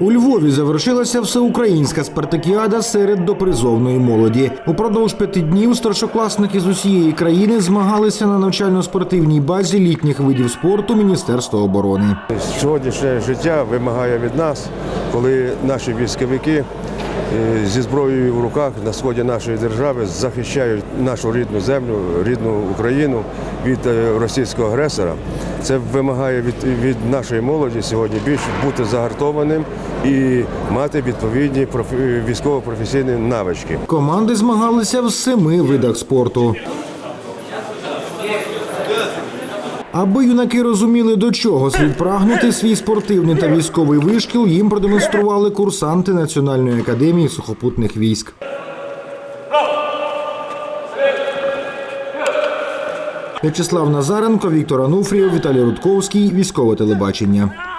У Львові завершилася всеукраїнська спартакіада серед допризовної молоді. Упродовж п'яти днів старшокласники з усієї країни змагалися на навчально-спортивній базі літніх видів спорту Міністерства оборони. Сьогоднішнє життя вимагає від нас, коли наші військовики е, зі зброєю в руках на сході нашої держави захищають нашу рідну землю, рідну Україну від е, російського агресора. Це вимагає від, від нашої молоді сьогодні більш бути загартованим і мати відповідні профі- військово-професійні навички. Команди змагалися в семи видах спорту. Аби юнаки розуміли, до чого слід прагнути, свій спортивний та військовий вишкіл їм продемонстрували курсанти Національної академії сухопутних військ. В'ячеслав Назаренко, Віктор Ануфрієв, Віталій Рудковський. Військове телебачення.